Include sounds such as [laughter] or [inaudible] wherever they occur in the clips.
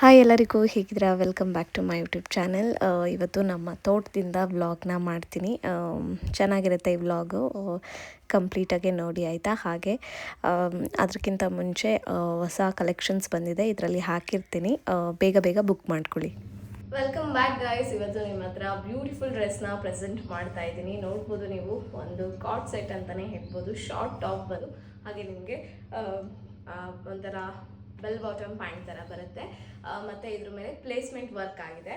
Hi ಎಲ್ಲರಿಗೂ, ಹೇಗಿದ್ದೀರಾ? Welcome back to my YouTube channel ಇವತ್ತು ನಮ್ಮ ತೋಟದಿಂದ ವ್ಲಾಗ್ನ ಮಾಡ್ತೀನಿ. ಚೆನ್ನಾಗಿರುತ್ತೆ ಈ ವ್ಲಾಗು ಕಂಪ್ಲೀಟಾಗಿ ನೋಡಿ ಆಯಿತಾ? ಹಾಗೆ ಅದಕ್ಕಿಂತ ಮುಂಚೆ ಹೊಸ ಕಲೆಕ್ಷನ್ಸ್ ಬಂದಿದೆ. ಇದರಲ್ಲಿ ಹಾಕಿರ್ತೀನಿ. ಬೇಗ ಬೇಗ ಬುಕ್ ಮಾಡ್ಕೊಳ್ಳಿ. ವೆಲ್ಕಮ್ ಬ್ಯಾಕ್ ಗಾಯ್ಸ್ ಇವತ್ತು ನಿಮ್ಮ ಹತ್ರ ಬ್ಯೂಟಿಫುಲ್ ಡ್ರೆಸ್ನ ಪ್ರೆಸೆಂಟ್ ಮಾಡ್ತಾ ಇದ್ದೀನಿ. ನೋಡ್ಬೋದು ನೀವು, ಒಂದು ಕಾಟ್ ಸೆಟ್ ಅಂತಲೇ ಹೇಳ್ಬೋದು. ಶಾರ್ಟ್ ಟಾಪ್ ಬಂದು ಹಾಗೆ ನಿಮಗೆ ಒಂಥರ ಬೆಲ್ ಬಾಟಮ್ ಪ್ಯಾಂಟ್ ಥರ ಬರುತ್ತೆ. ಮತ್ತು ಇದ್ರ ಮೇಲೆ ಪ್ಲೇಸ್ಮೆಂಟ್ ವರ್ಕ್ ಆಗಿದೆ.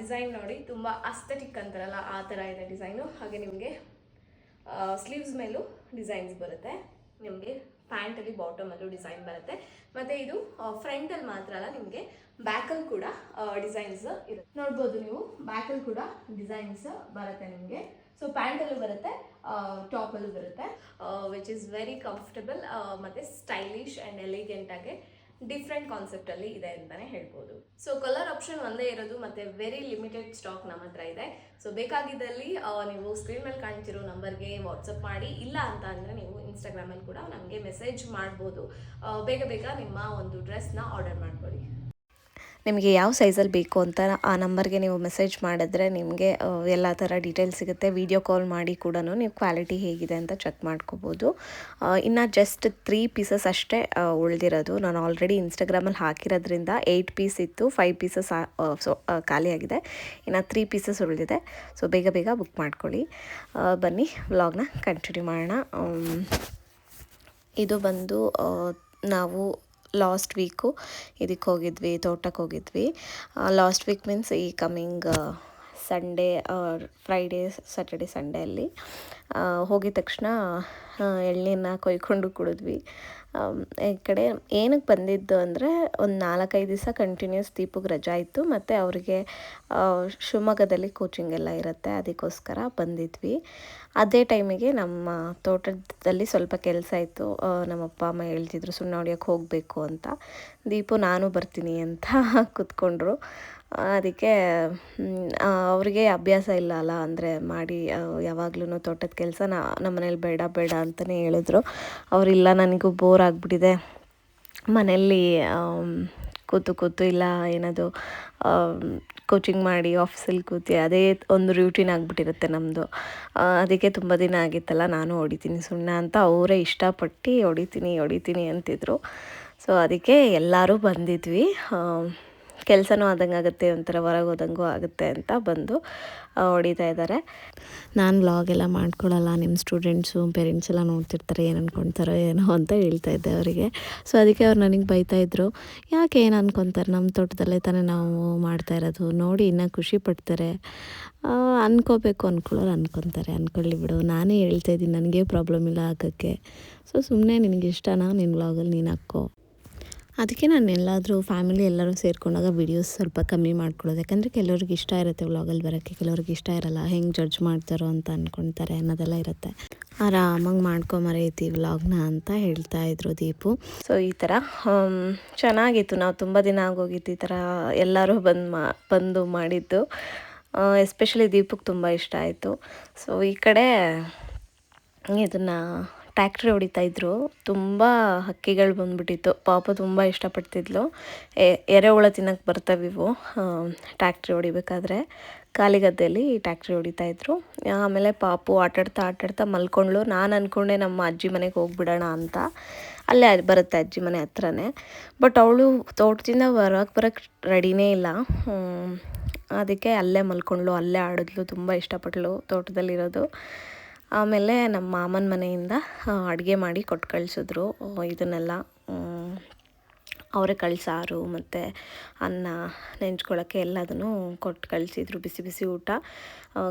ಡಿಸೈನ್ ನೋಡಿ, ತುಂಬ ಅಸ್ಥೆಟಿಕ್ ಅಂತಾರಲ್ಲ, ಆ ಥರ ಇದೆ ಡಿಸೈನು ಹಾಗೆ ನಿಮಗೆ ಸ್ಲೀವ್ಸ್ ಮೇಲೂ ಡಿಸೈನ್ಸ್ ಬರುತ್ತೆ. ನಿಮಗೆ ಪ್ಯಾಂಟಲ್ಲಿ ಬಾಟಮಲ್ಲೂ ಡಿಸೈನ್ ಬರುತ್ತೆ. ಮತ್ತು ಇದು ಫ್ರಂಟಲ್ಲಿ ಮಾತ್ರ ಅಲ್ಲ, ನಿಮಗೆ ಬ್ಯಾಕಲ್ಲಿ ಕೂಡ ಡಿಸೈನ್ಸ್ ಇರುತ್ತೆ. ನೋಡ್ಬೋದು ನೀವು ಬ್ಯಾಕಲ್ಲಿ ಕೂಡ ಡಿಸೈನ್ಸ್ ಬರುತ್ತೆ ನಿಮಗೆ. ಸೊ ಪ್ಯಾಂಟಲ್ಲೂ ಬರುತ್ತೆ ಟಾಪಲ್ಲೂ ಬರುತ್ತೆ. ವಿಚ್ ಇಸ್ ವೆರಿ ಕಂಫರ್ಟಬಲ್ ಮತ್ತು ಸ್ಟೈಲಿಶ್ ಆ್ಯಂಡ್ ಎಲಿಗೆಂಟ್ ಆಗಿ ಡಿಫ್ರೆಂಟ್ ಕಾನ್ಸೆಪ್ಟಲ್ಲಿ ಇದೆ ಅಂತಲೇ ಹೇಳ್ಬೋದು. ಸೊ ಕಲರ್ ಆಪ್ಷನ್ ಒಂದೇ ಇರೋದು ಮತ್ತು ವೆರಿ ಲಿಮಿಟೆಡ್ ಸ್ಟಾಕ್ ನಮ್ಮ ಹತ್ರ ಇದೆ. ಸೊ ಬೇಕಾಗಿದ್ದಲ್ಲಿ ನೀವು ಸ್ಕ್ರೀನ್ ಮೇಲೆ ಕಾಣ್ತಿರೋ ನಂಬರ್ಗೆ ವಾಟ್ಸಪ್ ಮಾಡಿ, ಇಲ್ಲ ಅಂತ ಅಂದರೆ ನೀವು ಇನ್ಸ್ಟಾಗ್ರಾಮಲ್ಲಿ ಕೂಡ ನಮಗೆ ಮೆಸೇಜ್ ಮಾಡ್ಬೋದು. ಬೇಗ ಬೇಗ ನಿಮ್ಮ ಒಂದು ಡ್ರೆಸ್ನ ಆರ್ಡರ್ ಮಾಡ್ಕೊಳ್ಳಿ. ನಿಮಗೆ ಯಾವ ಸೈಜಲ್ಲಿ ಬೇಕು ಅಂತ ಆ ನಂಬರ್ಗೆ ನೀವು ಮೆಸೇಜ್ ಮಾಡಿದ್ರೆ ನಿಮಗೆ ಎಲ್ಲ ಥರ ಡೀಟೇಲ್ಸ್ ಸಿಗುತ್ತೆ. ವಿಡಿಯೋ ಕಾಲ್ ಮಾಡಿ ಕೂಡ ನೀವು ಕ್ವಾಲಿಟಿ ಹೇಗಿದೆ ಅಂತ ಚೆಕ್ ಮಾಡ್ಕೋಬೋದು. ಇನ್ನು ಜಸ್ಟ್ ತ್ರೀ ಪೀಸಸ್ ಅಷ್ಟೇ ಉಳಿದಿರೋದು. ನಾನು ಆಲ್ರೆಡಿ ಇನ್ಸ್ಟಾಗ್ರಾಮಲ್ಲಿ ಹಾಕಿರೋದ್ರಿಂದ ಏಯ್ಟ್ ಪೀಸ್ ಇತ್ತು ಫೈವ್ ಪೀಸಸ್ ಖಾಲಿಯಾಗಿದೆ ಇನ್ನು ತ್ರೀ ಪೀಸಸ್ ಉಳಿದಿದೆ. ಸೊ ಬೇಗ ಬೇಗ ಬುಕ್ ಮಾಡ್ಕೊಳ್ಳಿ. ಬನ್ನಿ ವ್ಲಾಗ್ನ ಕಂಟಿನ್ಯೂ ಮಾಡೋಣ. ಇದು ಬಂದು ನಾವು ಲಾಸ್ಟ್ ವೀಕು ಇದಕ್ಕೆ ಹೋಗಿದ್ವಿ ತೋಟಕ್ಕೆ ಹೋಗಿದ್ವಿ ಲಾಸ್ಟ್ ವೀಕ್ ಮೀನ್ಸ್ ಈ ಕಮಿಂಗ್ ಸಂಡೇ ಫ್ರೈಡೇ, ಸ್ಯಾಟರ್ಡೆ ಸಂಡೇಯಲ್ಲಿ ಹೋಗಿದ ತಕ್ಷಣ ಎಳ್ನೀರನ್ನ ಕೊಯ್ಕೊಂಡು ಕುಡಿದ್ವಿ. ಈ ಕಡೆ ಏನಕ್ಕೆ ಬಂದಿದ್ದು ಅಂದರೆ ಒಂದು ನಾಲ್ಕೈದು ದಿವಸ ಕಂಟಿನ್ಯೂಸ್ ದೀಪಕ್ಕೆ ರಜಾ ಇತ್ತು. ಮತ್ತು ಅವರಿಗೆ ಶಿವಮೊಗ್ಗದಲ್ಲಿ ಕೋಚಿಂಗ್ ಎಲ್ಲ ಇರುತ್ತೆ, ಅದಕ್ಕೋಸ್ಕರ ಬಂದಿದ್ವಿ. ಅದೇ ಟೈಮಿಗೆ ನಮ್ಮ ತೋಟದಲ್ಲಿ ಸ್ವಲ್ಪ ಕೆಲಸ ಇತ್ತು. ನಮ್ಮ ಅಪ್ಪ, ಅಮ್ಮ ಹೇಳ್ತಿದ್ರು ಸುಮ್ಮನೆ ಹೊಡಿಯೋಕ್ಕೆ ಹೋಗಬೇಕು ಅಂತ. ದೀಪು, ನಾನು ಬರ್ತೀನಿ ಅಂತ [laughs] ಕೂತ್ಕೊಂಡ್ರು. ಅದಕ್ಕೆ ಅವರಿಗೆ ಅಭ್ಯಾಸ ಇಲ್ಲ ಅಲ್ಲ, ಅಂದರೆ ಮಾಡಿ ಯಾವಾಗ್ಲೂ ತೋಟದ ಕೆಲಸ ನಾ ನಮ್ಮ ಮನೇಲಿ ಬೇಡ ಬೇಡ ಅಂತಲೇ ಹೇಳಿದ್ರು. ಅವರಿಲ್ಲ ನನಗೂ ಬೋರ್ ಆಗಿಬಿಟ್ಟಿದೆ. ಮನೆಯಲ್ಲಿ ಕೂತು ಕೂತು ಇಲ್ಲ ಏನದು ಕೋಚಿಂಗ್ ಮಾಡಿ ಆಫೀಸಲ್ಲಿ ಕೂತಿ, ಅದೇ ಒಂದು ರೂಟೀನ್ ಆಗಿಬಿಟ್ಟಿರುತ್ತೆ ನಮ್ಮದು ಅದಕ್ಕೆ ತುಂಬ ದಿನ ಆಗಿತ್ತಲ್ಲ, ನಾನು ಹೊಡಿತೀನಿ ಸುಣ್ಣ ಅಂತ ಅವರೇ ಇಷ್ಟಪಟ್ಟು ಹೊಡಿತೀನಿ ಹೊಡಿತೀನಿ ಅಂತಿದ್ರು. ಸೊ ಅದಕ್ಕೆ ಎಲ್ಲರೂ ಬಂದಿದ್ವಿ. ಕೆಲಸನೂ ಆದಂಗೆ ಆಗುತ್ತೆ, ಒಂಥರ ಹೊರಗೆ ಹೋದಂಗೂ ಆಗುತ್ತೆ ಅಂತ ಬಂದು ಹೊಡಿತಾ ಇದ್ದಾರೆ. ನಾನು ವ್ಲಾಗ್ ಎಲ್ಲ ಮಾಡ್ಕೊಳ್ಳಲ್ಲ ನಿಮ್ಮ ಸ್ಟೂಡೆಂಟ್ಸು ಪೇರೆಂಟ್ಸ್ ಎಲ್ಲ ನೋಡ್ತಿರ್ತಾರೆ ಏನು ಅಂದ್ಕೊಳ್ತಾರೋ ಏನೋ ಅಂತ ಹೇಳ್ತಾ ಇದ್ದೆ ಅವರಿಗೆ. ಸೊ ಅದಕ್ಕೆ ಅವ್ರು ನನಗೆ ಬೈತಾ ಇದ್ರು. ಯಾಕೆ ಏನು ಅನ್ಕೊತಾರೆ? ನಮ್ಮ ತೋಟದಲ್ಲೇ ತಾನೇ ನಾವು ಮಾಡ್ತಾ ಇರೋದು. ನೋಡಿ, ಇನ್ನೂ ಖುಷಿ ಪಡ್ತಾರೆ. ಅನ್ಕೋಬೇಕು ಅಂದ್ಕೊಳ್ಳೋರು ಅನ್ಕೊತಾರೆ. ಅಂದ್ಕೊಳ್ಳಿ ಬಿಡು. ನಾನೇ ಹೇಳ್ತಾ ಇದ್ದೀನಿ, ನನಗೆ ಪ್ರಾಬ್ಲಮ್ ಇಲ್ಲ ಹಾಕೋಕ್ಕೆ. ಸೊ ಸುಮ್ಮನೆ ನಿನಗೆ ಇಷ್ಟನಾ? ನಿನ್ನ ವ್ಲಾಗಲ್ಲಿ ನೀನು ಹಾಕ್ಕೋ ಅದಕ್ಕೆ ನಾನು ಎಲ್ಲಾದರೂ ಫ್ಯಾಮಿಲಿ ಎಲ್ಲರೂ ಸೇರಿಕೊಂಡಾಗ ವೀಡಿಯೋಸ್ ಸ್ವಲ್ಪ ಕಮ್ಮಿ ಮಾಡ್ಕೊಳ್ಳೋದು. ಯಾಕಂದರೆ ಕೆಲವ್ರಿಗೆ ಇಷ್ಟ ಇರುತ್ತೆ ವ್ಲಾಗಲ್ಲಿ ಬರೋಕ್ಕೆ, ಕೆಲವ್ರಿಗೆ ಇಷ್ಟ ಇರಲ್ಲ. ಹೆಂಗೆ ಜಡ್ಜ್ ಮಾಡ್ತಾರೋ ಅಂತ ಅಂದ್ಕೊಳ್ತಾರೆ ಅನ್ನೋದೆಲ್ಲ ಇರುತ್ತೆ. ಆರಾಮಾಗಿ ಮಾಡ್ಕೊಂಬರೈತಿ ವ್ಲಾಗ್ನ ಅಂತ ಹೇಳ್ತಾ ಇದ್ರು ದೀಪು. ಸೊ ಈ ಥರ ಚೆನ್ನಾಗಿತ್ತು. ನಾವು ತುಂಬ ದಿನ ಆಗೋಗಿತ್ತು ಈ ಥರ ಎಲ್ಲರೂ ಬಂದು ಮಾ, ಬಂದು ಮಾಡಿದ್ದು. ಎಸ್ಪೆಷಲಿ ದೀಪಕ್ಕೆ ತುಂಬ ಇಷ್ಟ ಆಯಿತು. ಸೊ ಈ ಕಡೆ ಇದನ್ನು ಟ್ಯಾಕ್ಟ್ರಿ ಹೊಡಿತಾ ಇದ್ರು. ತುಂಬ ಹಕ್ಕಿಗಳು ಬಂದ್ಬಿಟ್ಟಿತ್ತು. ಪಾಪ ತುಂಬ ಇಷ್ಟಪಡ್ತಿದ್ಲು. ಎರೆಹುಳ ತಿನ್ನಕ್ಕೆ ಬರ್ತವಿವು ಟ್ಯಾಕ್ಟ್ರಿ ಹೊಡಿಬೇಕಾದ್ರೆ. ಕಾಲಿಗದ್ದೆಯಲ್ಲಿ ಟ್ಯಾಕ್ಟ್ರಿ ಹೊಡಿತಾ ಇದ್ರು. ಆಮೇಲೆ ಪಾಪು ಆಟಾಡ್ತಾ ಆಟಾಡ್ತಾ ಮಲ್ಕೊಂಡ್ಳು. ನಾನು ಅಂದ್ಕೊಂಡೆ ನಮ್ಮ ಅಜ್ಜಿ ಮನೆಗೆ ಹೋಗ್ಬಿಡೋಣ ಅಂತ. ಅಲ್ಲೇ ಬರುತ್ತೆ ಅಜ್ಜಿ ಮನೆ ಹತ್ರನೇ. ಬಟ್ ಅವಳು ತೋಟದಿಂದ ಹೊರಗೆ ಬರೋಕ್ಕೆ ರೆಡಿನೇ ಇಲ್ಲ. ಅದಕ್ಕೆ ಅಲ್ಲೇ ಮಲ್ಕೊಂಡ್ಳು. ಅಲ್ಲೇ ಆಡಿದ್ಲು. ತುಂಬ ಇಷ್ಟಪಟ್ಲು ತೋಟದಲ್ಲಿರೋದು. ಆಮೇಲೆ ನಮ್ಮ ಮಾಮನ ಮನೆಯಿಂದ ಅಡುಗೆ ಮಾಡಿ ಕೊಟ್ಟು ಕಳಿಸಿದ್ರು. ಇದನ್ನೆಲ್ಲ ಅವರೇ ಕಳ್ಸಾರು ಮತ್ತು ಅನ್ನ ನೆಂಚ್ಕೊಳ್ಳೋಕ್ಕೆ ಎಲ್ಲದನ್ನು ಕೊಟ್ಟು ಕಳಿಸಿದ್ರು. ಬಿಸಿ ಬಿಸಿ ಊಟ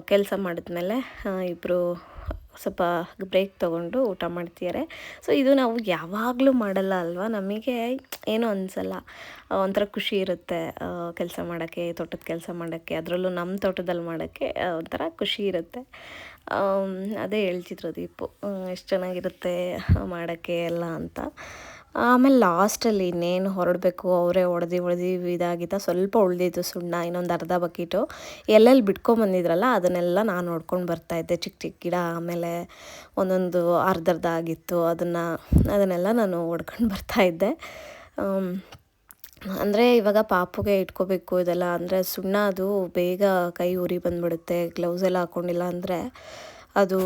ಕೆಲಸ ಮಾಡಿದ್ಮೇಲೆ ಇಬ್ಬರು ಸ್ವಲ್ಪ ಬ್ರೇಕ್ ತೊಗೊಂಡು ಊಟ ಮಾಡ್ತಿದ್ದಾರೆ ಸೊ ಇದು ನಾವು ಯಾವಾಗಲೂ ಮಾಡಲ್ಲ ಅಲ್ವಾ? ನಮಗೆ ಏನೂ ಅನಿಸಲ್ಲ. ಒಂಥರ ಖುಷಿ ಇರುತ್ತೆ. ಕೆಲಸ ಮಾಡೋಕ್ಕೆ, ತೋಟದ ಕೆಲಸ ಮಾಡೋಕ್ಕೆ, ಅದರಲ್ಲೂ ನಮ್ಮ ತೋಟದಲ್ಲಿ ಮಾಡೋಕ್ಕೆ ಒಂಥರ ಖುಷಿ ಇರುತ್ತೆ. ಅದೇ ಹೇಳ್ತಿದ್ರು ದೀಪು. ಎಷ್ಟು ಚೆನ್ನಾಗಿರುತ್ತೆ ಮಾಡೋಕ್ಕೆ ಎಲ್ಲ ಅಂತ. ಆಮೇಲೆ ಲಾಸ್ಟಲ್ಲಿ ಇನ್ನೇನು ಹೊರಡಬೇಕು, ಅವರೇ ಹೊಡೆದು ಹೊಡೆದು ಇದಾಗಿದ್ದ, ಸ್ವಲ್ಪ ಉಳಿದಿತ್ತು ಸುಣ್ಣ, ಇನ್ನೊಂದು ಅರ್ಧ ಬಕೀಟು, ಎಲ್ಲೆಲ್ಲಿ ಬಿಟ್ಕೊಂಬಂದಿದ್ರಲ್ಲ ಅದನ್ನೆಲ್ಲ ನಾನು ನೋಡ್ಕೊಂಡು ಬರ್ತಾಯಿದ್ದೆ ಚಿಕ್ಕ ಚಿಕ್ಕ ಗಿಡ, ಆಮೇಲೆ ಒಂದೊಂದು ಅರ್ಧ ಅರ್ಧ ಆಗಿತ್ತು, ಅದನ್ನು, ಅದನ್ನೆಲ್ಲ ನಾನು ಹೊಡ್ಕೊಂಡು ಬರ್ತಾಯಿದ್ದೆ ಅಂದರೆ ಇವಾಗ ಪಾಪುಗೆ ಇಟ್ಕೋಬೇಕು ಇದೆಲ್ಲ, ಅಂದರೆ ಸುಣ್ಣ ಅದು ಬೇಗ ಕೈ ಉರಿ ಬಂದ್ಬಿಡುತ್ತೆ ಗ್ಲೌಸ್ ಎಲ್ಲ ಹಾಕ್ಕೊಂಡಿಲ್ಲ ಅಂದರೆ ಅದು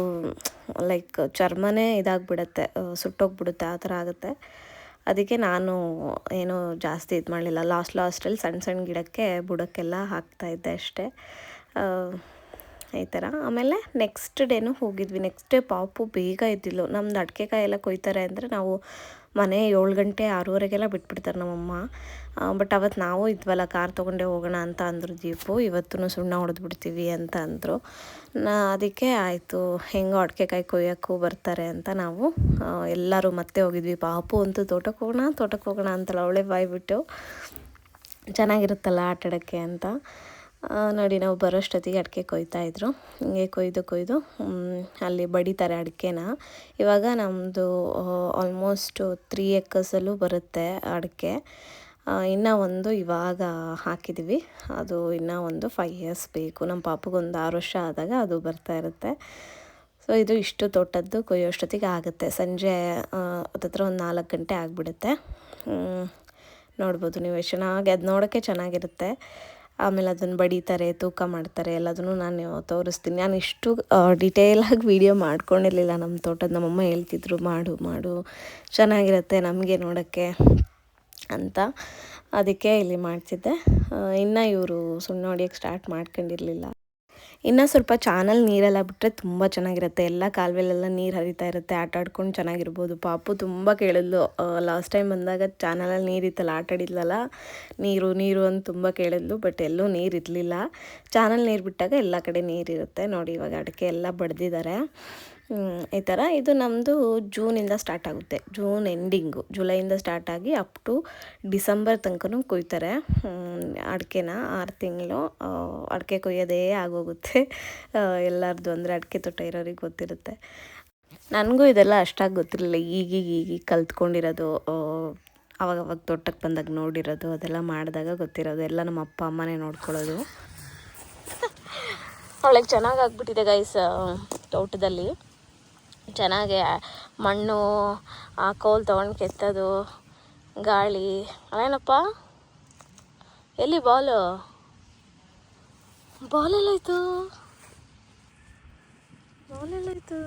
ಲೈಕ್ ಚರ್ಮನೇ ಇದಾಗ್ಬಿಡುತ್ತೆ, ಸುಟ್ಟೋಗ್ಬಿಡುತ್ತೆ, ಆ ಥರ ಆಗುತ್ತೆ. ಅದಕ್ಕೆ ನಾನು ಏನು ಜಾಸ್ತಿ ಇದು ಮಾಡಲಿಲ್ಲ. ಲಾಸ್ಟ್ ಲಾಸ್ಟಲ್ಲಿ ಸಣ್ಣ ಸಣ್ಣ ಗಿಡಕ್ಕೆ ಬುಡಕ್ಕೆಲ್ಲ ಹಾಕ್ತಾಯಿದ್ದೆ ಅಷ್ಟೇ. ಆ, ಈ ಥರ. ಆಮೇಲೆ ನೆಕ್ಸ್ಟ್ ಡೇನೂ ಹೋಗಿದ್ವಿ. ನೆಕ್ಸ್ಟ್ ಡೇ ಪಾಪು ಬೇಗ ಇದ್ದಿಲ್ಲ ನಮ್ದು ಅಡಿಕೆ ಕಾಯಿ ಎಲ್ಲ ಕೊಯ್ತಾರೆ ಅಂದರೆ ನಾವು ಮನೆ ಏಳು ಗಂಟೆ ಆರೂವರೆಗೆಲ್ಲ ಬಿಟ್ಬಿಡ್ತಾರೆ ನಮ್ಮಮ್ಮ. ಬಟ್ ಅವತ್ತು ನಾವು ಇದ್ವಲ್ಲ, ಕಾರ್ ತೊಗೊಂಡೆ ಹೋಗೋಣ ಅಂತ ಅಂದರು ಜೀಪು ಇವತ್ತು ಸುಣ್ಣ ಹೊಡೆದು ಬಿಡ್ತೀವಿ ಅಂತ ಅಂದರು. ನಾ, ಅದಕ್ಕೆ ಆಯಿತು, ಹೆಂಗೆ ಅಡಿಕೆ ಕಾಯಿ ಕೊಯ್ಯೋಕ್ಕೂ ಬರ್ತಾರೆ ಅಂತ ನಾವು ಎಲ್ಲರೂ ಮತ್ತೆ ಹೋಗಿದ್ವಿ. ಪಾಪು ಅಂತೂ ತೋಟಕ್ಕೆ ಹೋಗೋಣ ತೋಟಕ್ಕೆ ಹೋಗೋಣ ಅಂತಲ್ಲ, ಅವಳೇ ಬಾಯ್ಬಿಟ್ಟು. ಚೆನ್ನಾಗಿರುತ್ತಲ್ಲ ಆಟಾಡೋಕ್ಕೆ ಅಂತ. ನೋಡಿ, ನಾವು ಬರೋಷ್ಟೊತ್ತಿಗೆ ಅಡಿಕೆ ಕೊಯ್ತಾ ಇದ್ರು. ಹಿಂಗೆ ಕೊಯ್ದು ಕೊಯ್ದು ಅಲ್ಲಿ ಬಡಿತಾರೆ ಅಡಿಕೆನ. ಇವಾಗ ನಮ್ಮದು ಆಲ್ಮೋಸ್ಟ್ ತ್ರೀ ಎಕ್ಕರ್ಸಲ್ಲೂ ಬರುತ್ತೆ ಅಡಿಕೆ. ಇನ್ನೂ ಒಂದು ಇವಾಗ ಹಾಕಿದ್ದೀವಿ ಅದು ಇನ್ನೂ ಒಂದು ಫೈವ್ ಇಯರ್ಸ್ ಬೇಕು. ನಮ್ಮ ಪಾಪಗೊಂದು ಆರು ವರ್ಷ ಆದಾಗ ಅದು ಬರ್ತಾ ಇರುತ್ತೆ. ಸೊ ಇದು ಇಷ್ಟು ತೋಟದ್ದು. ಕೊಯ್ಯೋಷ್ಟೊತ್ತಿಗೆ ಆಗುತ್ತೆ. ಸಂಜೆ ಅದತ್ರ ಒಂದು ನಾಲ್ಕು ಗಂಟೆ ಆಗಿಬಿಡುತ್ತೆ. ನೋಡ್ಬೋದು ನೀವು ಎಷ್ಟು ಚೆನ್ನಾಗಿ, ಅದು ನೋಡೋಕ್ಕೆ ಚೆನ್ನಾಗಿರುತ್ತೆ. ಆಮೇಲೆ ಅದನ್ನು ಬಡಿತಾರೆ, ತೂಕ ಮಾಡ್ತಾರೆ, ಎಲ್ಲದನ್ನು ನಾನು ತೋರಿಸ್ತೀನಿ. ನಾನು ಇಷ್ಟು ಡಿಟೇಲಾಗಿ ವೀಡಿಯೋ ಮಾಡ್ಕೊಂಡಿರಲಿಲ್ಲ. ನಮ್ಮ ತೋಟದ ನಮ್ಮಮ್ಮ ಹೇಳ್ತಿದ್ರು, ಮಾಡು ಮಾಡು, ಚೆನ್ನಾಗಿರುತ್ತೆ ನಮಗೆ ನೋಡೋಕ್ಕೆ ಅಂತ. ಅದಕ್ಕೆ ಇಲ್ಲಿ ಮಾಡ್ತಿದ್ದೆ. ಇನ್ನು ಇವರು ಸುಣ್ಣ ಹೊಡಿಯೋಕ್ಕೆ ಸ್ಟಾರ್ಟ್ ಮಾಡ್ಕೊಂಡಿರಲಿಲ್ಲ. ಇನ್ನು ಸ್ವಲ್ಪ ಚಾನಲ್ ನೀರೆಲ್ಲ ಬಿಟ್ಟರೆ ತುಂಬ ಚೆನ್ನಾಗಿರುತ್ತೆ. ಎಲ್ಲ ಕಾಲುವೆಲೆಲ್ಲ ನೀರು ಹರಿತಾ ಇರುತ್ತೆ. ಆಟ ಆಡ್ಕೊಂಡು ಚೆನ್ನಾಗಿರ್ಬೋದು. ಪಾಪು ತುಂಬ ಕೇಳಿದ್ಲು. ಲಾಸ್ಟ್ ಟೈಮ್ ಬಂದಾಗ ಚಾನಲಲ್ಲಿ ನೀರಿತ್ತಲ್ಲ ಆಟ ಆಡಿದ್ಲಲ್ಲ, ನೀರು ನೀರು ಅಂತ ತುಂಬ ಕೇಳಿದ್ಲು ಬಟ್ ಎಲ್ಲೂ ನೀರು ಇರಲಿಲ್ಲ. ಚಾನಲ್ ನೀರು ಬಿಟ್ಟಾಗ ಎಲ್ಲ ಕಡೆ ನೀರಿರುತ್ತೆ ನೋಡಿ ಇವಾಗ ಅಡಿಕೆ ಎಲ್ಲ ಬಡ್ದಿದ್ದಾರೆ. ಈ ಥರ ಇದು ನಮ್ಮದು ಜೂನಿಂದ ಸ್ಟಾರ್ಟ್ ಆಗುತ್ತೆ. ಜೂನ್ ಎಂಡಿಂಗು ಜುಲೈಯಿಂದ ಸ್ಟಾರ್ಟ್ ಆಗಿ ಅಪ್ ಟು ಡಿಸೆಂಬರ್ ತನಕನೂ ಕೊಯ್ತಾರೆ. ಅಡಿಕೆನ ಆರು ತಿಂಗಳು ಅಡಿಕೆ ಕೊಯ್ಯೋದೇ ಆಗೋಗುತ್ತೆ. ಎಲ್ಲರದ್ದು ಅಂದರೆ ಅಡಿಕೆ ತೋಟ ಇರೋರಿಗೆ ಗೊತ್ತಿರುತ್ತೆ. ನನಗೂ ಇದೆಲ್ಲ ಅಷ್ಟಾಗಿ ಗೊತ್ತಿರಲಿಲ್ಲ. ಈಗೀಗ ಈಗೀಗ ಕಲ್ತ್ಕೊಂಡಿರೋದು ಅವಾಗವಾಗ ತೋಟಕ್ಕೆ ಬಂದಾಗ ನೋಡಿರೋದು, ಅದೆಲ್ಲ ಮಾಡಿದಾಗ ಗೊತ್ತಿರೋದು. ಎಲ್ಲ ನಮ್ಮ ಅಪ್ಪ ಅಮ್ಮನೇ ನೋಡ್ಕೊಳ್ಳೋದು. ಅವಳಿಗೆ ಚೆನ್ನಾಗಿ ಆಗ್ಬಿಟ್ಟಿದೆ ಗೈಸ್ ತೋಟದಲ್ಲಿ. ಚೆನ್ನಾಗಿ ಮಣ್ಣು, ಆ ಕೋಲ್ ತೊಗೊಂಡು ಕೆತ್ತೋದು, ಗಾಳಿ. ಏನಪ್ಪ ಎಲ್ಲಿ ಬಾಲು? ಬಾಲ್ ಎಲ್ಲೋಯ್ತು ಬಾಲ್ ಎಲ್ಲೋಯ್ತು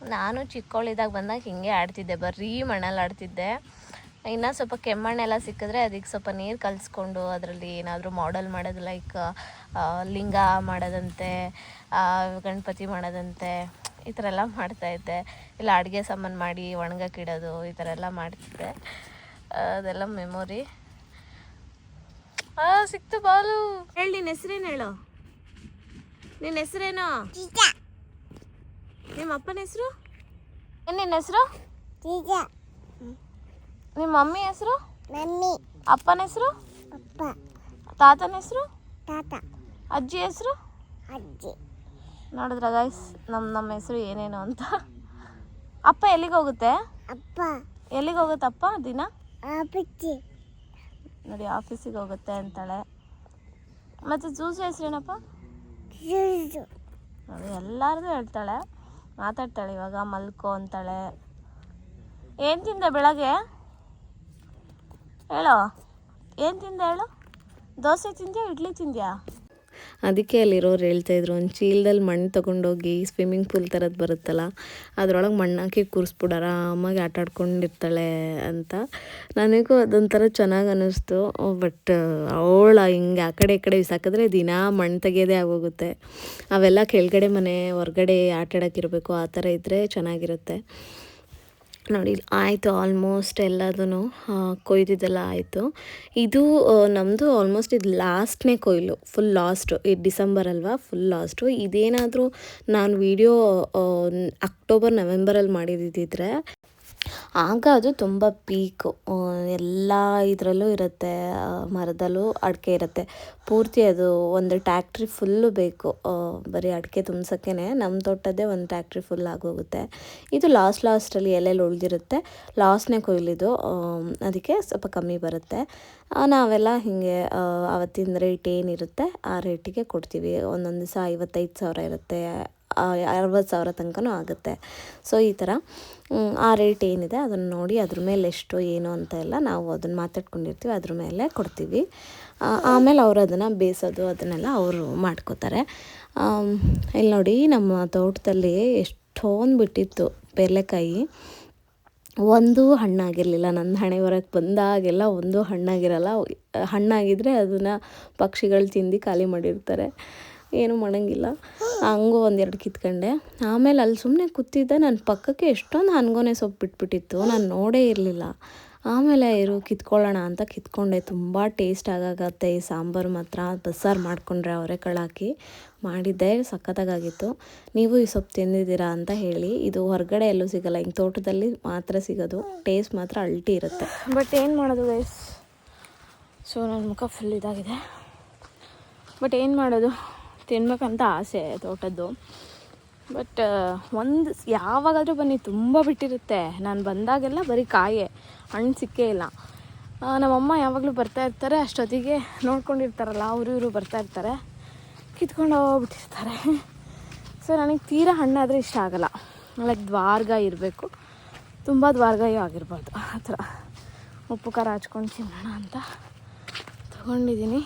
ನಾನು ಚಿಕ್ಕವಳಿದ್ದಾಗ ಬಂದಾಗ ಹಿಂಗೆ ಆಡ್ತಿದ್ದೆ. ಬರೀ ಮಣ್ಣಲ್ಲಿ ಆಡ್ತಿದ್ದೆ. ಇನ್ನು ಸ್ವಲ್ಪ ಕೆಮ್ಮಣ್ಣೆಲ್ಲ ಸಿಕ್ಕಿದ್ರೆ ಅದಕ್ಕೆ ಸ್ವಲ್ಪ ನೀರು ಕಲಿಸ್ಕೊಂಡು ಅದರಲ್ಲಿ ಏನಾದರೂ ಮಾಡೆಲ್ ಮಾಡೋದು ಲೈಕ್ ಲಿಂಗ ಮಾಡೋದಂತೆ ಗಣಪತಿ ಮಾಡೋದಂತೆ ಈ ಥರ ಎಲ್ಲ ಮಾಡ್ತಾಯಿದ್ದೆ ಇಲ್ಲ ಅಡುಗೆ ಸಾಮಾನು ಮಾಡಿ ಒಣಗಕ್ಕಿಡೋದು ಈ ಥರ ಎಲ್ಲ ಮಾಡ್ತಿದ್ದೆ. ಅದೆಲ್ಲ ಮೆಮೊರಿ ಆ ಸಿಕ್ತು ಬಾಲು. ಹೇಳಿ ನಿನ್ನ ಹೆಸರೇನು ಹೇಳು? ನಿನ್ನ ಹೆಸರೇನು? ನಿಮ್ಮ ಅಪ್ಪನ ಹೆಸರು? ಏನು ನಿನ್ನ ಹೆಸರು ನಿಮ್ಮ ಮಮ್ಮಿ ಹೆಸರು? ಮಮ್ಮಿ. ಅಪ್ಪನ ಹೆಸರು? ಅಪ್ಪ. ತಾತನ ಹೆಸರು? ತಾತ. ಅಜ್ಜಿ ಹೆಸರು? ಅಜ್ಜಿ. ನೋಡಿದ್ರ ಗೈಸ್ ನಮ್ಮ ನಮ್ಮ ಹೆಸರು ಏನೇನು ಅಂತ? ಅಪ್ಪ ಎಲ್ಲಿಗೆ ಹೋಗುತ್ತೆ? ಅಪ್ಪ. ಎಲ್ಲಿಗೆ ಹೋಗುತ್ತೆ ಅಪ್ಪ ದಿನ? ಆಫೀಸಿಗೆ. ನೋಡಿ ಆಫೀಸಿಗೆ ಹೋಗುತ್ತೆ ಅಂತಾಳೆ. ಮತ್ತು ಜೂಸು ಹೆಸರೇನಪ್ಪ ಜೂಸು. ನೋಡಿ ಎಲ್ಲಾರ್ದು ಹೇಳ್ತಾಳೆ. ಮಾತಾಡ್ತಾಳೆ ಇವಾಗ ಮಲ್ಕೋ ಅಂತಾಳೆ. ಏನು ತಿಂದೆ ಬೆಳಗ್ಗೆ? ಹೇಳೋ? ಏನು ತಿಂದ ಹೇಳು? ದೋಸೆ ತಿಂದ್ಯಾ, ಇಡ್ಲಿ ತಿಂದ್ಯಾ? ಅದಕ್ಕೆ ಅಲ್ಲಿರೋರು ಹೇಳ್ತಾಯಿದ್ರು ಒಂದು ಚೀಲದಲ್ಲಿ ಮಣ್ಣು ತಗೊಂಡೋಗಿ ಸ್ವಿಮ್ಮಿಂಗ್ ಪೂಲ್ ಥರದ್ದು ಬರುತ್ತಲ್ಲ, ಅದರೊಳಗೆ ಮಣ್ಣು ಹಾಕಿ ಕೂರಿಸ್ಬಿಡು ಆರಾಮಾಗಿ ಆಟ ಆಡ್ಕೊಂಡಿರ್ತಾಳೆ ಅಂತ. ನನಗೂ ಅದೊಂಥರ ಚೆನ್ನಾಗಿ ಅನ್ನಿಸ್ತು ಬಟ್ ಅವಳ ಹಿಂಗೆ ಆ ಕಡೆ ಈ ಕಡೆ ಬಿಸಾಕಿದ್ರೆ ದಿನಾ ಮಣ್ಣು ತೆಗೆಯೋದೇ ಆಗೋಗುತ್ತೆ. ಅವೆಲ್ಲ ಕೆಳಗಡೆ ಮನೆ, ಹೊರಗಡೆ ಆಟ ಆಡೋಕ್ಕಿರಬೇಕು ಆ ಥರ ಇದ್ದರೆ ಚೆನ್ನಾಗಿರುತ್ತೆ. ನೋಡಿ, ಆಯಿತು ಆಲ್ಮೋಸ್ಟ್ ಎಲ್ಲದೂ ಕೊಯ್ದಿದ್ದೆಲ್ಲ ಆಯಿತು. ಇದು ನಮ್ಮದು ಆಲ್ಮೋಸ್ಟ್ ಇದು ಲಾಸ್ಟ್ನೇ ಕೊಯ್ಲು ಫುಲ್ ಲಾಸ್ಟು ಈ ಡಿಸೆಂಬರ್ ಅಲ್ವಾ ಫುಲ್ ಲಾಸ್ಟು ಇದೇನಾದರೂ ನಾನು ವಿಡಿಯೋ ಅಕ್ಟೋಬರ್ ನವೆಂಬರಲ್ಲಿ ಮಾಡಿದ್ದಿದ್ರೆ ಆಗ ಅದು ತುಂಬ ಪೀಕು. ಎಲ್ಲ ಇದರಲ್ಲೂ ಇರುತ್ತೆ. ಮರದಲ್ಲೂ ಅಡಿಕೆ ಇರುತ್ತೆ. ಪೂರ್ತಿ ಅದು ಒಂದು ಟ್ಯಾಕ್ಟ್ರಿ ಫುಲ್ಲು ಬೇಕು. ಬರೀ ಅಡಿಕೆ ತುಂಬಿಸೋಕ್ಕೇ ನಮ್ಮ ತೋಟದ್ದೇ ಒಂದು ಟ್ಯಾಕ್ಟ್ರಿ ಫುಲ್ ಆಗೋಗುತ್ತೆ. ಇದು ಲಾಸ್ಟ್ ಲಾಸ್ಟಲ್ಲಿ ಎಲೆಲ್ಲಿ ಉಳಿದಿರುತ್ತೆ. ಲಾಸ್ಟ್ನೇ ಕೊಯ್ಲಿದು ಅದಕ್ಕೆ ಸ್ವಲ್ಪ ಕಮ್ಮಿ ಬರುತ್ತೆ. ನಾವೆಲ್ಲ ಹೀಗೆ ಆವತ್ತಿನ ರೇಟ್ ಏನಿರುತ್ತೆ, ಆ ರೇಟಿಗೆ ಕೊಡ್ತೀವಿ. ಒಂದೊಂದು ದಿವಸ ಐವತ್ತೈದು ಸಾವಿರ ಇರುತ್ತೆ. ಅರವತ್ತು ಸಾವಿರ ತನಕನೂ ಆಗುತ್ತೆ. ಸೊ ಈ ಥರ ಆ ರೇಟ್ ಏನಿದೆ ಅದನ್ನು ನೋಡಿ ಅದ್ರ ಮೇಲೆ ಎಷ್ಟು ಏನು ಅಂತ ಎಲ್ಲ ನಾವು ಅದನ್ನು ಮಾತಾಡ್ಕೊಂಡಿರ್ತೀವಿ, ಅದ್ರ ಮೇಲೆ ಕೊಡ್ತೀವಿ. ಆಮೇಲೆ ಅವರು ಅದನ್ನು ಬೇಯಿಸೋದು ಅದನ್ನೆಲ್ಲ ಅವರು ಮಾಡ್ಕೋತಾರೆ. ಇಲ್ಲಿ ನೋಡಿ ನಮ್ಮ ತೋಟದಲ್ಲಿ ಎಷ್ಟೊಂದು ಬಿಟ್ಟಿತ್ತು ಪೇರ್ಲೆಕಾಯಿ. ಒಂದು ಹಣ್ಣಾಗಿರಲಿಲ್ಲ ನನ್ನ ಹಣೆ ಹೊರಗೆ ಬಂದಾಗೆಲ್ಲ ಒಂದು ಹಣ್ಣಾಗಿರಲ್ಲ ಹಣ್ಣಾಗಿದ್ದರೆ ಅದನ್ನು ಪಕ್ಷಿಗಳು ತಿಂದು ಖಾಲಿ ಮಾಡಿರ್ತಾರೆ. ಏನೂ ಮಾಡಂಗಿಲ್ಲ. ಹಂಗೂ ಒಂದೆರಡು ಕಿತ್ಕೊಂಡೆ. ಆಮೇಲೆ ಅಲ್ಲಿ ಸುಮ್ಮನೆ ಕೂತಿದ್ದೆ. ನನ್ನ ಪಕ್ಕಕ್ಕೆ ಎಷ್ಟೊಂದು ಹನ್ಗೊನೆ ಸೊಪ್ಪು ಬಿಟ್ಬಿಟ್ಟಿತ್ತು. ನಾನು ನೋಡೇ ಇರಲಿಲ್ಲ. ಆಮೇಲೆ ಇರು, ಕಿತ್ಕೊಳ್ಳೋಣ ಅಂತ ಕಿತ್ಕೊಂಡೆ. ತುಂಬ ಟೇಸ್ಟ್ ಆಗಾಗತ್ತೆ ಈ ಸಾಂಬಾರು ಮಾತ್ರ. ಬಸ್ಸಾರು ಮಾಡಿಕೊಂಡ್ರೆ ಅವರೆಕಾಳು ಹಾಕಿ ಮಾಡಿದ್ದೆ ಸಖತ್ತಾಗಿತ್ತು ನೀವು ಈ ಸೊಪ್ಪು ತಿಂದಿದ್ದೀರಾ ಅಂತ ಹೇಳಿ. ಇದು ಹೊರಗಡೆ ಎಲ್ಲೂ ಸಿಗಲ್ಲ. ಹಿಂಗೆ ತೋಟದಲ್ಲಿ ಮಾತ್ರ ಸಿಗೋದು. ಟೇಸ್ಟ್ ಮಾತ್ರ ಅಲ್ಟಿ ಇರುತ್ತೆ. ಬಟ್ ಏನು ಮಾಡೋದು ಗೈಸ್ ಸೊ ನನ್ನ ಮುಖ ಫುಲ್ ಇದಾಗಿದೆ. ಬಟ್ ಏನು ಮಾಡೋದು? ತಿನ್ಬೇಕಂತ ಆಸೆ ತೋಟದ್ದು. ಬಟ್ ಒಂದು ಯಾವಾಗಾದರೂ ಬನ್ನಿ, ತುಂಬ ಬಿಟ್ಟಿರುತ್ತೆ. ನಾನು ಬಂದಾಗೆಲ್ಲ ಬರೀ ಕಾಯೇ, ಹಣ್ಣು ಸಿಕ್ಕೇ ಇಲ್ಲ. ನಮ್ಮಮ್ಮ ಯಾವಾಗಲೂ ಬರ್ತಾ ಇರ್ತಾರೆ, ಅಷ್ಟೊತ್ತಿಗೆ ನೋಡ್ಕೊಂಡಿರ್ತಾರಲ್ಲ, ಅವರು ಇವರು ಬರ್ತಾ ಇರ್ತಾರೆ. ಕಿತ್ಕೊಂಡು ಹೋಗ್ಬಿಟ್ಟಿರ್ತಾರೆ. ಸೊ ನನಗೆ ತೀರಾ ಹಣ್ಣಾದರೆ ಇಷ್ಟ ಆಗಲ್ಲ. ಲೈಕ್ ದ್ವಾರ್ಗ ಇರಬೇಕು. ತುಂಬ ದ್ವಾರ್ಗಾಯೂ ಆಗಿರ್ಬಾರ್ದು ಆ ಥರ. ಉಪ್ಪು ಖಾರ ಹಚ್ಕೊಂಡು ತಿನ್ನೋಣ ಅಂತ ತೊಗೊಂಡಿದ್ದೀನಿ.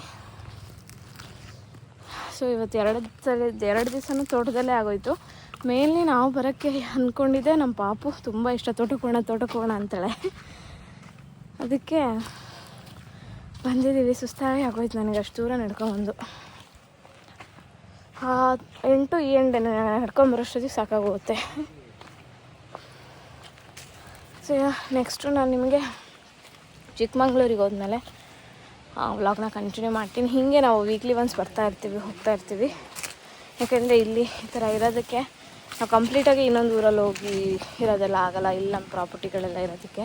ಸೊ ಇವತ್ತು ಎರಡು ಸಲ ಎರಡು ದಿವಸನೂ ತೋಟದಲ್ಲೇ ಆಗೋಯ್ತು. ಮೇನ್ಲಿ ನಾವು ಬರೋಕ್ಕೆ ಅಂದ್ಕೊಂಡಿದ್ದೆ ನಮ್ಮ ಪಾಪು ತುಂಬ ಇಷ್ಟ ತೋಟಕ್ಕೆ ತೋಟಕ್ಕೋಣ ತೋಟಕ್ಕೆ ಹೋಗೋಣ ಅಂತಾಳೆ. ಅದಕ್ಕೆ ಬಂದಿದ್ದೀವಿ ಸುಸ್ತಾಗಿ ಆಗೋಯ್ತು ನನಗೆ ಅಷ್ಟು ದೂರ ನಡ್ಕೊಂಬಂದು. ಆ, ಎಂಟು ಈ ಎಂಟು ನಡ್ಕೊಂಬರೋಷ್ಟೊತ್ತಿಗೆ ಸಾಕಾಗೋಗುತ್ತೆ. ಸೊ ನೆಕ್ಸ್ಟು ನಾನು ನಿಮಗೆ ಚಿಕ್ಕಮಂಗ್ಳೂರಿಗೆ ಹೋದ್ಮೇಲೆ ವ್ಲಾಗ್ನ ಕಂಟಿನ್ಯೂ ಮಾಡ್ತೀನಿ. ಹೀಗೆ ನಾವು ವೀಕ್ಲಿ ಒನ್ಸ್ ಬರ್ತಾ ಇರ್ತೀವಿ, ಹೋಗ್ತಾ ಇರ್ತೀವಿ. ಯಾಕೆಂದರೆ ಇಲ್ಲಿ ಈ ಥರ ಇರೋದಕ್ಕೆ ನಾವು ಕಂಪ್ಲೀಟಾಗಿ ಇನ್ನೊಂದು ಊರಲ್ಲಿ ಹೋಗಿ ಇರೋದೆಲ್ಲ ಆಗಲ್ಲ. ಇಲ್ಲಿ ನಮ್ಮ ಪ್ರಾಪರ್ಟಿಗಳೆಲ್ಲ ಇರೋದಕ್ಕೆ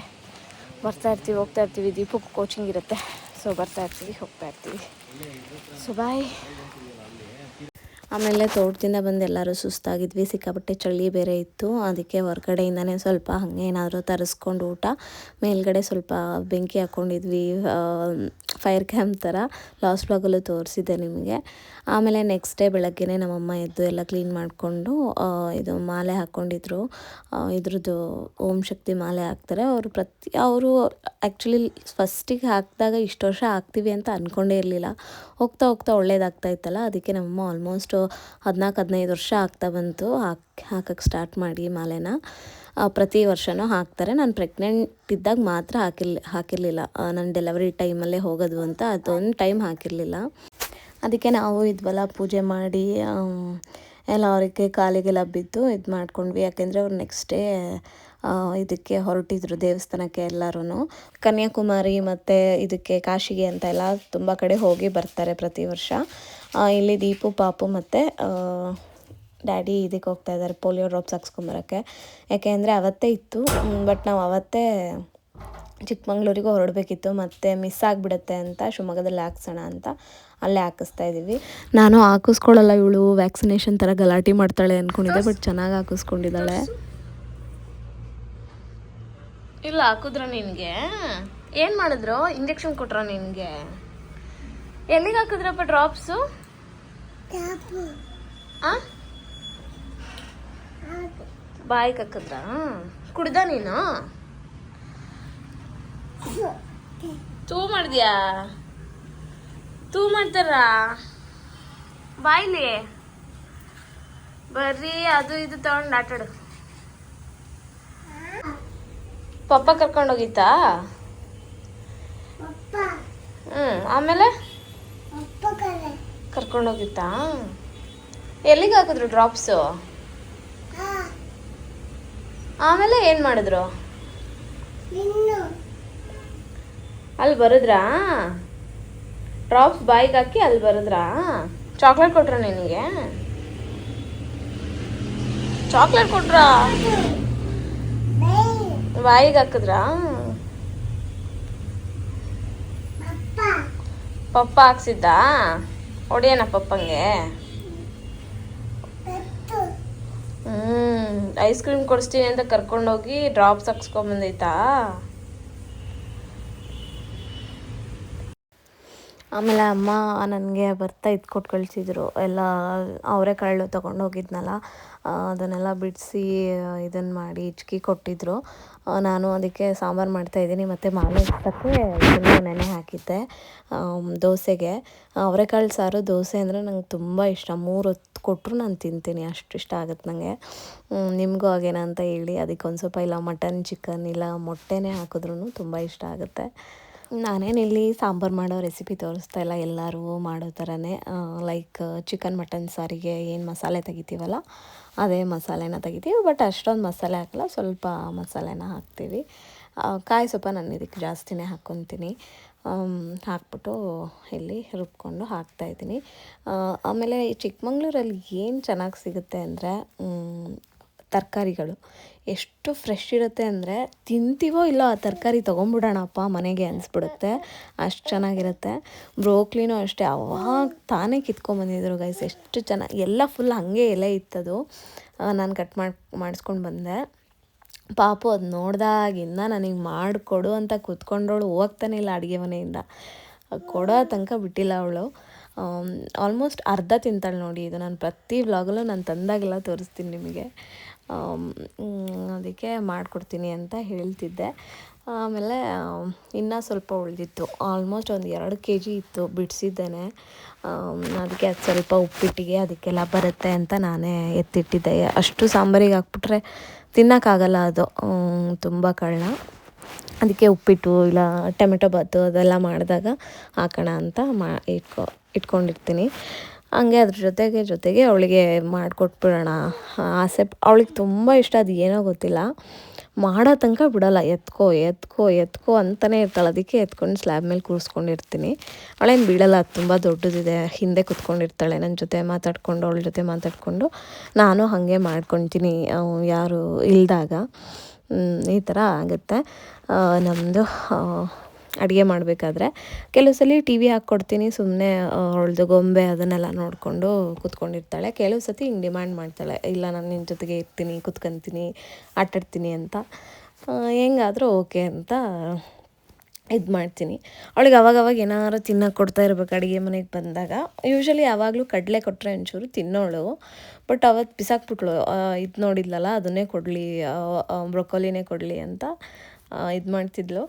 ಬರ್ತಾ ಇರ್ತೀವಿ, ಹೋಗ್ತಾ ಇರ್ತೀವಿ. ದೀಪಕ್ಕೆ ಕೋಚಿಂಗ್ ಇರುತ್ತೆ. ಸೊ ಬರ್ತಾ ಇರ್ತೀವಿ, ಹೋಗ್ತಾ ಇರ್ತೀವಿ. ಸೊ ಬಾಯ್ ಆಮೇಲೆ ತೋಟದಿಂದ ಬಂದು ಎಲ್ಲರೂ ಸುಸ್ತಾಗಿದ್ವಿ. ಸಿಕ್ಕಾಪಟ್ಟೆ ಚಳಿ ಬೇರೆ ಇತ್ತು. ಅದಕ್ಕೆ ಹೊರ್ಗಡೆಯಿಂದನೇ ಸ್ವಲ್ಪ ಹಾಗೆ ಏನಾದರೂ ತರಿಸ್ಕೊಂಡು ಊಟ. ಮೇಲ್ಗಡೆ ಸ್ವಲ್ಪ ಬೆಂಕಿ ಹಾಕ್ಕೊಂಡಿದ್ವಿ ಫೈರ್ ಕ್ಯಾಂಪ್ ಥರ ಲಾಸ್ಟ್ ಬ್ಲಾಗಲ್ಲೂ ತೋರಿಸಿದ್ದೆ ನಿಮಗೆ. ಆಮೇಲೆ ನೆಕ್ಸ್ಟ್ ಡೇ ಬೆಳಗ್ಗೆನೇ ನಮ್ಮಮ್ಮ ಎದ್ದು ಎಲ್ಲ ಕ್ಲೀನ್ ಮಾಡಿಕೊಂಡು ಇದು ಮಾಲೆ ಹಾಕ್ಕೊಂಡಿದ್ರು. ಇದ್ರದ್ದು ಓಂ ಶಕ್ತಿ ಮಾಲೆ ಹಾಕ್ತಾರೆ. ಅವರು ಪ್ರತಿ, ಅವರು ಆ್ಯಕ್ಚುಲಿ ಫಸ್ಟಿಗೆ ಹಾಕಿದಾಗ ಇಷ್ಟು ವರ್ಷ ಹಾಕ್ತೀವಿ ಅಂತ ಅಂದ್ಕೊಂಡೇ ಇರಲಿಲ್ಲ. ಹೋಗ್ತಾ ಹೋಗ್ತಾ ಒಳ್ಳೇದಾಗ್ತಾ ಇತ್ತಲ್ಲ, ಅದಕ್ಕೆ ನಮ್ಮಮ್ಮ ಆಲ್ಮೋಸ್ಟ್ ಹದಿನಾಲ್ಕು, ಹದಿನೈದು ವರ್ಷ ಆಗ್ತಾ ಬಂತು. ಹಾಕಿ, ಹಾಕಕ್ಕೆ ಸ್ಟಾರ್ಟ್ ಮಾಡಿ ಮಾಲೆನ. ಪ್ರತಿ ವರ್ಷವೂ ಹಾಕ್ತಾರೆ. ನಾನು ಪ್ರೆಗ್ನೆಂಟ್ ಇದ್ದಾಗ ಮಾತ್ರ ಹಾಕಿರ್ಲಿ, ಹಾಕಿರಲಿಲ್ಲ. ನನ್ನ ಡೆಲಿವರಿ ಟೈಮಲ್ಲೇ ಹೋಗೋದು ಅಂತ ಅದೊಂದು ಟೈಮ್ ಹಾಕಿರಲಿಲ್ಲ. ಅದಕ್ಕೆ ನಾವು ಇದ್ವಲ್ಲ, ಪೂಜೆ ಮಾಡಿ ಎಲ್ಲ ಅವರಿಗೆ ಕಾಲಿಗೆಲ್ಲ ಬಿದ್ದು ಇದು ಮಾಡ್ಕೊಂಡ್ವಿ. ಯಾಕೆಂದರೆ ಅವ್ರು ನೆಕ್ಸ್ಟ್ ಡೇ ಇದಕ್ಕೆ ಹೊರಟಿದ್ರು ದೇವಸ್ಥಾನಕ್ಕೆ ಎಲ್ಲರೂ ಕನ್ಯಾಕುಮಾರಿ ಮತ್ತು ಇದಕ್ಕೆ ಕಾಶಿಗೆ ಅಂತ ಎಲ್ಲ ತುಂಬ ಕಡೆ ಹೋಗಿ ಬರ್ತಾರೆ ಪ್ರತಿ ವರ್ಷ. ಇಲ್ಲಿ ದೀಪು, ಪಾಪು ಮತ್ತು ಡ್ಯಾಡಿ ಇದಕ್ಕೆ ಹೋಗ್ತಾ ಇದ್ದಾರೆ ಪೋಲಿಯೋ ಡ್ರಾಪ್ಸ್ ಹಾಕ್ಸ್ಕೊಂಬರೋಕ್ಕೆ. ಯಾಕೆ ಅಂದರೆ ಅವತ್ತೇ ಇತ್ತು ಬಟ್ ನಾವು ಅವತ್ತೇ ಚಿಕ್ಕಮಂಗ್ಳೂರಿಗೆ ಹೊರಡಬೇಕಿತ್ತು ಮತ್ತು ಮಿಸ್ ಆಗಿಬಿಡುತ್ತೆ ಅಂತ ಶಿವಮೊಗ್ಗದಲ್ಲಿ ಹಾಕ್ಸೋಣ ಅಂತ ಅಲ್ಲೇ ಹಾಕಿಸ್ತಾ ಇದ್ದೀವಿ ನಾನು ಹಾಕಿಸ್ಕೊಳ್ಳಲ್ಲ ಇವಳು ವ್ಯಾಕ್ಸಿನೇಷನ್ ಥರ ಗಲಾಟೆ ಮಾಡ್ತಾಳೆ ಅಂದ್ಕೊಂಡಿದ್ದೆ ಬಟ್ ಚೆನ್ನಾಗಿ ಹಾಕಿಸ್ಕೊಂಡಿದ್ದಾಳೆ. ಇಲ್ಲ ಹಾಕಿದ್ರ ನಿನಗೆ? ಏನು ಮಾಡಿದ್ರು? ಇಂಜೆಕ್ಷನ್ ಕೊಟ್ರ ನಿನಗೆ? ಎಲ್ಲಿಗೆ ಹಾಕಿದ್ರಪ್ಪ ಡ್ರಾಪ್ಸು ತಾಪು ಆ ಬಾಯಿಗೆ ಹಾಕಿದ್ರ? ಕುಡ್ದ ನೀನು? ತೂ ಮಾಡಿದ್ಯಾ? ತೂ ಮಾಡ್ತಾರ? ಬಾಯ್ಲಿ? ಬರ್ರಿ ಅದು ಇದು ತಗೊಂಡು ಆಟಾಡು ಪಪ್ಪ ಕರ್ಕೊಂಡೋಗಿತ್ತಾ ಹ್ಞೂ ಆಮೇಲೆ? ಕರ್ಕೊಂಡೋಗಿತ್ತಾ ಎಲ್ಲಿಗೆ ಹಾಕಿದ್ರು ಡ್ರಾಪ್ಸು ಆಮೇಲೆ ಏನು ಮಾಡಿದ್ರು? ಅಲ್ಲಿ ಬರದ್ರಾ? ಡ್ರಾಪ್ಸ್ ಬಾಯಿಗೆ ಹಾಕಿ ಅಲ್ಲಿ ಬರದ್ರಾ? ಚಾಕ್ಲೇಟ್ ಕೊಟ್ರ ನಿನಗೆ? ಚಾಕ್ಲೇಟ್ ಕೊಟ್ರಾ? ಬಾಯಿಗೆ ಹಾಕಿದ್ರಾ? ಪಪ್ಪ. ಹಾಕ್ಸಿದ್ದ? ಹೊಡೆಯೋಣ ಪಪ್ಪಂಗೆ? ಹ್ಮ್. ಐಸ್ ಕ್ರೀಮ್ ಕೊಡಿಸ್ತೀನಿ ಅಂತ ಕರ್ಕೊಂಡೋಗಿ ಡ್ರಾಪ್ಸ್ ಹಾಕ್ಸ್ಕೊಂಬಂದೈತಾ? ಆಮೇಲೆ ಅಮ್ಮ ನನಗೆ ಬರ್ತಾ ಇದು ಕೊಟ್ಟು ಕಳಿಸಿದ್ರು ಎಲ್ಲ ಅವರೇ ಕಾಳು ತೊಗೊಂಡು ಹೋಗಿದ್ನಲ್ಲ ಅದನ್ನೆಲ್ಲ ಬಿಡಿಸಿ ಇದನ್ನು ಮಾಡಿ ಹಿಚ್ಕಿ ಕೊಟ್ಟಿದ್ರು. ನಾನು ಅದಕ್ಕೆ ಸಾಂಬಾರು ಮಾಡ್ತಾಯಿದ್ದೀನಿ ಮತ್ತು ಮಾಲೆ ಇಷ್ಟಕ್ಕೆ ನೆನೆ ಹಾಕಿದ್ದೆ ದೋಸೆಗೆ. ಅವರೆಕಾಳು ಸಾರು, ದೋಸೆ ಅಂದರೆ ನಂಗೆ ತುಂಬ ಇಷ್ಟ. ಮೂರು ಹೊತ್ತು ಕೊಟ್ಟರು ನಾನು ತಿಂತೀನಿ, ಅಷ್ಟು ಇಷ್ಟ ಆಗುತ್ತೆ ನನಗೆ ನಿಮಗೂ ಹಾಗೇನಂತ ಹೇಳಿ ಅದಕ್ಕೆ ಒಂದು ಸ್ವಲ್ಪ ಇಲ್ಲ ಮಟನ್, ಚಿಕನ್, ಇಲ್ಲ ಮೊಟ್ಟೆನೇ ಹಾಕಿದ್ರೂ ತುಂಬ ಇಷ್ಟ ಆಗುತ್ತೆ. ನಾನೇನಿಲ್ಲಿ ಸಾಂಬಾರು ಮಾಡೋ ರೆಸಿಪಿ ತೋರಿಸ್ತಾ ಇಲ್ಲ. ಎಲ್ಲರೂ ಮಾಡೋ ಥರನೇ ಲೈಕ್ ಚಿಕನ್ ಮಟನ್ ಸಾರಿಗೆ ಏನು ಮಸಾಲೆ ತೆಗಿತೀವಲ್ಲ, ಅದೇ ಮಸಾಲೆನ ತೆಗಿತೀವಿ. ಬಟ್ ಅಷ್ಟೊಂದು ಮಸಾಲೆ ಹಾಕಲ್ಲ, ಸ್ವಲ್ಪ ಮಸಾಲೆನ ಹಾಕ್ತೀವಿ. ಕಾಯಿ ಸೊಪ್ಪ ನಾನು ಇದಕ್ಕೆ ಜಾಸ್ತಿನೇ ಹಾಕ್ಕೊತೀನಿ ಹಾಕ್ಬಿಟ್ಟು ಇಲ್ಲಿ ರುಬ್ಕೊಂಡು ಹಾಕ್ತಾಯಿದ್ದೀನಿ ಆಮೇಲೆ ಚಿಕ್ಕಮಂಗ್ಳೂರಲ್ಲಿ ಏನು ಚೆನ್ನಾಗಿ ಸಿಗುತ್ತೆ ಅಂದರೆ ತರಕಾರಿಗಳು. ಎಷ್ಟು ಫ್ರೆಶ್ ಇರುತ್ತೆ ಅಂದರೆ ತಿಂತೀವೋ ಇಲ್ಲೋ ಆ ತರಕಾರಿ ತೊಗೊಂಬಿಡೋಣಪ್ಪ ಮನೆಗೆ ಅನಿಸ್ಬಿಡುತ್ತೆ. ಅಷ್ಟು ಚೆನ್ನಾಗಿರುತ್ತೆ. ಬ್ರೋಕ್ಲಿನೂ ಅಷ್ಟೇ. ಅವಾಗ ತಾನೇ ಕಿತ್ಕೊಂಬಂದಿದ್ರು ಗೈಸ್ ಎಷ್ಟು ಚೆನ್ನಾಗಿ ಎಲ್ಲ ಫುಲ್ ಹಾಗೆ ಎಲೆ ಇತ್ತದು. ನಾನು ಕಟ್ ಮಾಡಿ, ಮಾಡಿಸ್ಕೊಂಡು ಬಂದೆ. ಪಾಪು ಅದು ನೋಡ್ದಾಗಿಂದ ನನಗೆ ಮಾಡಿಕೊಡು ಅಂತ ಕೂತ್ಕೊಂಡವಳು ಹೋಗ್ತಾನೆ ಇಲ್ಲ ಅಡುಗೆ ಮನೆಯಿಂದ. ಕೊಡೋ ತನಕ ಬಿಟ್ಟಿಲ್ಲ ಅವಳು. ಆಲ್ಮೋಸ್ಟ್ ಅರ್ಧ ತಿಂತಾಳೆ ನೋಡಿ. ಇದು ನಾನು ಪ್ರತಿ ವ್ಲಾಗಲ್ಲೂ ನಾನು ತಂದಾಗೆಲ್ಲ ತೋರಿಸ್ತೀನಿ ನಿಮಗೆ. ಅದಕ್ಕೆ ಮಾಡಿಕೊಡ್ತೀನಿ ಅಂತ ಹೇಳ್ತಿದ್ದೆ. ಆಮೇಲೆ ಇನ್ನೂ ಸ್ವಲ್ಪ ಉಳಿದಿತ್ತು. ಆಲ್ಮೋಸ್ಟ್ ಒಂದು ಎರಡು ಕೆ ಜಿ ಇತ್ತು ಬಿಡಿಸಿದ್ದೇನೆ. ಅದಕ್ಕೆ ಅದು ಸ್ವಲ್ಪ ಉಪ್ಪಿಟ್ಟಿಗೆ ಅದಕ್ಕೆಲ್ಲ ಬರುತ್ತೆ ಅಂತ ನಾನೇ ಎತ್ತಿಟ್ಟಿದ್ದೆ. ಅಷ್ಟು ಸಾಂಬಾರಿಗೆ ಹಾಕ್ಬಿಟ್ರೆ ತಿನ್ನೋಕ್ಕಾಗಲ್ಲ ಅದು. ತುಂಬ ಕಳ್ಳ. ಅದಕ್ಕೆ ಉಪ್ಪಿಟ್ಟು ಇಲ್ಲ ಟೊಮೆಟೊ ಬಾತು ಅದೆಲ್ಲ ಮಾಡಿದಾಗ ಹಾಕೋಣ ಅಂತ ಮಾ, ಇಟ್ಕೊ, ಇಟ್ಕೊಂಡಿರ್ತೀನಿ. ಹಂಗೆ ಅದ್ರ ಜೊತೆಗೆ ಜೊತೆಗೆ ಅವಳಿಗೆ ಮಾಡಿಕೊಟ್ಬಿಡೋಣ. ಆಸೆ ಅವಳಿಗೆ ತುಂಬ ಇಷ್ಟ, ಅದು ಏನೋ ಗೊತ್ತಿಲ್ಲ. ಮಾಡೋ ತನಕ ಬಿಡೋಲ್ಲ, ಎತ್ಕೋ ಎತ್ಕೋ ಎತ್ಕೋ ಅಂತಲೇ ಇರ್ತಾಳೆ. ಅದಕ್ಕೆ ಎತ್ಕೊಂಡು ಸ್ಲ್ಯಾಬ್ ಮೇಲೆ ಕೂರಿಸ್ಕೊಂಡಿರ್ತೀನಿ. ಅವಳೇನು ಬಿಡೋಲ್ಲ ಅದು ತುಂಬ ದೊಡ್ಡದಿದೆ. ಹಿಂದೆ ಕುತ್ಕೊಂಡಿರ್ತಾಳೆ, ನನ್ನ ಜೊತೆ ಮಾತಾಡ್ಕೊಂಡು, ಅವಳ ಜೊತೆ ಮಾತಾಡಿಕೊಂಡು. ನಾನು ಹಾಗೆ ಮಾಡ್ಕೊತೀನಿ ಯಾರು ಇಲ್ದಾಗ. ಈ ಥರ ಆಗುತ್ತೆ. ನಮ್ಮದು ಅಡುಗೆ ಮಾಡಬೇಕಾದ್ರೆ. ಕೆಲವು ಸಲ ಟಿ ವಿ ಹಾಕ್ಕೊಡ್ತೀನಿ ಸುಮ್ಮನೆ ಅವಳದು ಗೊಂಬೆ ಅದನ್ನೆಲ್ಲ ನೋಡಿಕೊಂಡು ಕೂತ್ಕೊಂಡಿರ್ತಾಳೆ. ಕೆಲವು ಸತಿ ಹಿಂಗೆ ಡಿಮ್ಯಾಂಡ್ ಮಾಡ್ತಾಳೆ. ಇಲ್ಲ, ನಾನು ನಿನ್ನ ಜೊತೆಗೆ ಇರ್ತೀನಿ, ಕೂತ್ಕೊಂತೀನಿ, ಆಟಾಡ್ತೀನಿ ಅಂತ. ಹೆಂಗಾದರೂ ಓಕೆ ಅಂತ ಇದು ಮಾಡ್ತೀನಿ. ಅವಳಿಗೆ ಅವಾಗವಾಗ ಏನಾದ್ರು ತಿನ್ನೋಕೆ ಕೊಡ್ತಾ ಇರ್ಬೇಕು ಅಡುಗೆ ಮನೆಗೆ ಬಂದಾಗ. ಯೂಶ್ವಲಿ ಯಾವಾಗಲೂ ಕಡಲೆ ಕೊಟ್ಟರೆ ಒಂಚೂರು ತಿನ್ನೋಳು. ಬಟ್ ಅವತ್ತು ಬಿಸಾಕ್ಬಿಟ್ಳು. ಇದು ನೋಡಿದ್ಲಲ್ಲ, ಅದನ್ನೇ ಕೊಡಲಿ ಬ್ರೊಕೊಲಿನೇ ಕೊಡಲಿ ಅಂತ ಇದು ಮಾಡ್ತಿದ್ಲು.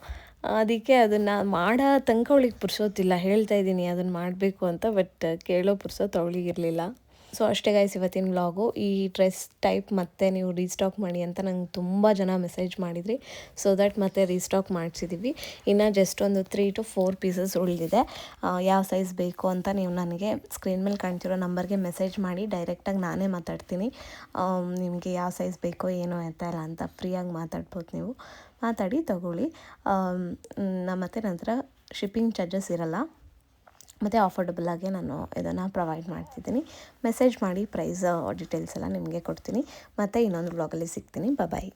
ಅದಕ್ಕೆ ಅದನ್ನು ಮಾಡೋ ತನಕ ಅವಳಿಗೆ ಪುರ್ಸೋತಿಲ್ಲ ಹೇಳ್ತಾ ಇದ್ದೀನಿ ಅದನ್ನು ಮಾಡಬೇಕು ಅಂತ ಬಟ್ ಕೇಳೋ ಪುರ್ಸೋತು ಅವಳಿಗಿರಲಿಲ್ಲ ಸೊ ಅಷ್ಟೇ ಗೈಸ್ ಇವತ್ತಿನ ವ್ಲಾಗು ಈ ಡ್ರೆಸ್ ಟೈಪ್ ಮತ್ತೆ ನೀವು ರೀಸ್ಟಾಕ್ ಮಾಡಿ ಅಂತ ನಂಗೆ ತುಂಬ ಜನ ಮೆಸೇಜ್ ಮಾಡಿದ್ರಿ. ಸೊ ದಟ್ ಮತ್ತೆ ರೀಸ್ಟಾಕ್ ಮಾಡಿಸಿದ್ದೀವಿ ಇನ್ನು ಜಸ್ಟ್ ಒಂದು ತ್ರೀ ಟು ಫೋರ್ ಪೀಸಸ್ ಉಳಿದಿದೆ. ಯಾವ ಸೈಜ್ ಬೇಕು ಅಂತ ನೀವು ನನಗೆ ಸ್ಕ್ರೀನ್ ಮೇಲೆ ಕಾಣ್ತಿರೋ ನಂಬರ್ಗೆ ಮೆಸೇಜ್ ಮಾಡಿ ಡೈರೆಕ್ಟಾಗಿ ನಾನೇ ಮಾತಾಡ್ತೀನಿ. ನಿಮಗೆ ಯಾವ ಸೈಜ್ ಬೇಕೋ ಏನೋ ಎತ್ತ ಇಲ್ಲ ಅಂತ ಫ್ರೀಯಾಗಿ ಮಾತಾಡ್ಬೋದು ನೀವು. ಮಾತಾಡಿ ತಗೊಳ್ಳಿ. ಮತ್ತು ಮತ್ತೆ ನಂತರ ಶಿಪ್ಪಿಂಗ್ ಚಾರ್ಜಸ್ ಇರಲ್ಲ. ಮತ್ತು ಆಫರ್ಡಬಲಾಗೆ ನಾನು ಇದನ್ನು ಪ್ರೊವೈಡ್ ಮಾಡ್ತಿದ್ದೀನಿ. ಮೆಸೇಜ್ ಮಾಡಿ ಪ್ರೈಸ್ ಡೀಟೇಲ್ಸ್ ಎಲ್ಲ ನಿಮಗೆ ಕೊಡ್ತೀನಿ. ಮತ್ತು ಇನ್ನೊಂದು ಬ್ಲಾಗಲ್ಲಿ ಸಿಗ್ತೀನಿ. ಬಾಯ್